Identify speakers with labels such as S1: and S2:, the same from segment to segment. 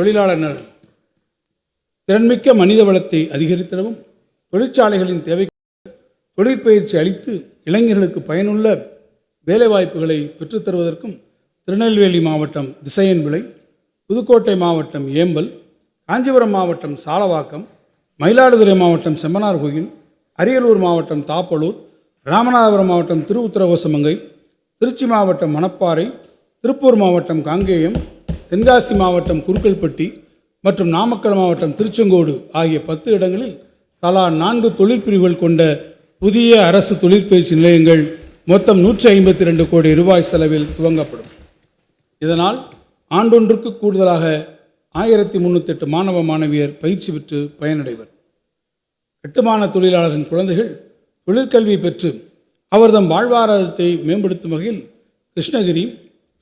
S1: தொழிலாளர் திறன்மிக்க மனித வளத்தை அதிகரித்திடவும் தொழிற்சாலைகளின் தேவை தொழிற்பயிற்சி அளித்து இளைஞர்களுக்கு பயனுள்ள வேலைவாய்ப்புகளை பெற்றுத்தருவதற்கும் திருநெல்வேலி மாவட்டம் திசையன்விளை புதுக்கோட்டை மாவட்டம் ஏம்பல் காஞ்சிபுரம் மாவட்டம் சாலவாக்கம் மயிலாடுதுறை மாவட்டம் செம்மனார் கோயில் அரியலூர் மாவட்டம் தாப்பலூர் ராமநாதபுரம் மாவட்டம் திருவுத்திரகோசமங்கை திருச்சி மாவட்டம் மணப்பாறை திருப்பூர் மாவட்டம் காங்கேயம் தென்காசி மாவட்டம் குருக்கல்பட்டி மற்றும் நாமக்கல் மாவட்டம் திருச்செங்கோடு ஆகிய பத்து இடங்களில் தலா நான்கு தொழிற்பிரிவுகள் கொண்ட புதிய அரசு தொழிற்பயிற்சி நிலையங்கள் மொத்தம் நூற்றி ஐம்பத்தி ரெண்டு கோடி ரூபாய் செலவில் துவங்கப்படும். இதனால் ஆண்டொன்றுக்கு கூடுதலாக ஆயிரத்தி முந்நூற்றெட்டு மாணவ மாணவியர் பயிற்சி பெற்று பயனடைவர். கட்டுமான தொழிலாளரின் குழந்தைகள் தொழிற்கல்வி பெற்று அவர்தம் வாழ்வாதாரத்தை மேம்படுத்தும் வகையில் கிருஷ்ணகிரி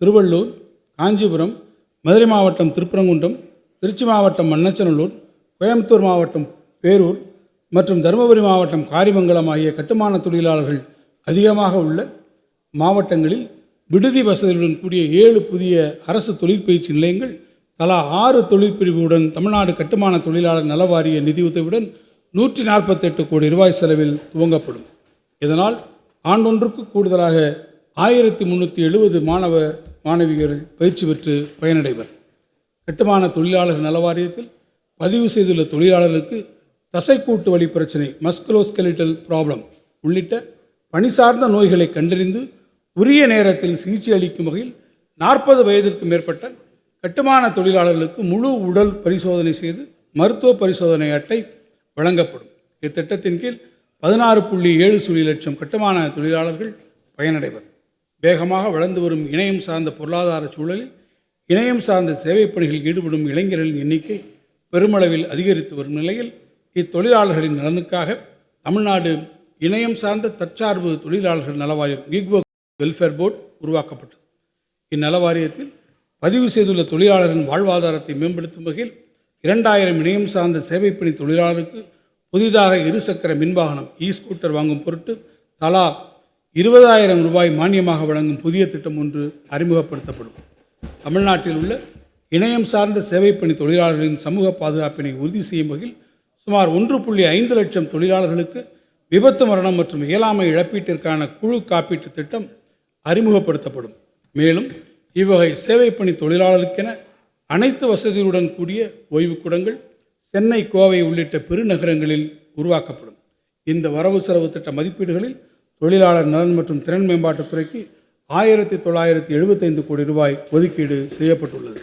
S1: திருவள்ளூர் காஞ்சிபுரம் மதுரை மாவட்டம் திருப்பரங்குன்றம் திருச்சி மாவட்டம் மண்ணச்சநல்லூர் கோயம்புத்தூர் மாவட்டம் பேரூர் மற்றும் தருமபுரி மாவட்டம் காரிமங்கலம் ஆகிய கட்டுமான தொழிலாளர்கள் அதிகமாக உள்ள மாவட்டங்களில் விடுதி வசதியுடன் கூடிய ஏழு புதிய அரசு தொழிற்பயிற்சி நிலையங்கள் தலா ஆறு தொழிற்பிரிவுடன் தமிழ்நாடு கட்டுமான தொழிலாளர் நல வாரிய நிதியுதவியுடன் நூற்றி நாற்பத்தெட்டு கோடி ரூபாய் செலவில் துவங்கப்படும். இதனால் ஆண்டொன்றுக்கு கூடுதலாக ஆயிரத்தி முந்நூற்றி எழுபது மாணவ மாணவியர்கள் பயிற்சி பெற்று பயனடைவர். கட்டுமான தொழிலாளர் நல வாரியத்தில் பதிவு செய்துள்ள தொழிலாளர்களுக்கு தசைக்கூட்டு வழி பிரச்சனை மஸ்குலோஸ்கெலிட்டல் ப்ராப்ளம் உள்ளிட்ட பணி சார்ந்த நோய்களை கண்டறிந்து உரிய நேரத்தில் சிகிச்சை அளிக்கும் வகையில் நாற்பது வயதிற்கு மேற்பட்ட கட்டுமான தொழிலாளர்களுக்கு முழு உடல் பரிசோதனை செய்து மருத்துவ பரிசோதனை அட்டை வழங்கப்படும். இத்திட்டத்தின் கீழ் பதினாறு புள்ளி ஏழு சுழி லட்சம் கட்டுமான தொழிலாளர்கள் பயனடைவர். வேகமாக வளர்ந்து வரும் இணையம் சார்ந்த பொருளாதார சூழலில் இணையம் சார்ந்த சேவைப் பணிகளில் ஈடுபடும் இளைஞர்களின் எண்ணிக்கை பெருமளவில் அதிகரித்து வரும் நிலையில் இத்தொழிலாளர்களின் நலனுக்காக தமிழ்நாடு இணையம் சார்ந்த தற்சார்பு தொழிலாளர்கள் நலவாரியம் ஈக்வோ வெல்ஃபேர் போர்டு உருவாக்கப்பட்டது. இந்நலவாரியத்தில் பதிவு செய்துள்ள தொழிலாளரின் வாழ்வாதாரத்தை மேம்படுத்தும் வகையில் இரண்டாயிரம் இணையம் சார்ந்த சேவைப்பணி தொழிலாளருக்கு புதிதாக இருசக்கர மின்வாகனம் இ ஸ்கூட்டர் வாங்கும் பொருட்டு தலா இருபதாயிரம் ரூபாய் மானியமாக வழங்கும் புதிய திட்டம் ஒன்று அறிமுகப்படுத்தப்படும். தமிழ்நாட்டில் உள்ள இணையம் சார்ந்த சேவைப்பணி தொழிலாளர்களின் சமூக பாதுகாப்பினை உறுதி செய்யும் வகையில் சுமார் ஒன்று புள்ளி ஐந்து லட்சம் தொழிலாளர்களுக்கு விபத்து மரணம் மற்றும் இயலாமை இழப்பீட்டிற்கான குழு காப்பீட்டு திட்டம் அறிமுகப்படுத்தப்படும். மேலும் இவ்வகை சேவைப்பணி தொழிலாளருக்கென அனைத்து வசதிகளுடன் கூடிய ஓய்வுக்கூடங்கள் சென்னை கோவை உள்ளிட்ட பெருநகரங்களில் உருவாக்கப்படும். இந்த வரவு செலவு திட்ட மதிப்பீடுகளில் தொழிலாளர் நலன் மற்றும் திறன் மேம்பாட்டுத்துறைக்கு ஆயிரத்தி தொள்ளாயிரத்தி எழுபத்தைந்து கோடி ரூபாய் ஒதுக்கீடு செய்யப்பட்டுள்ளது.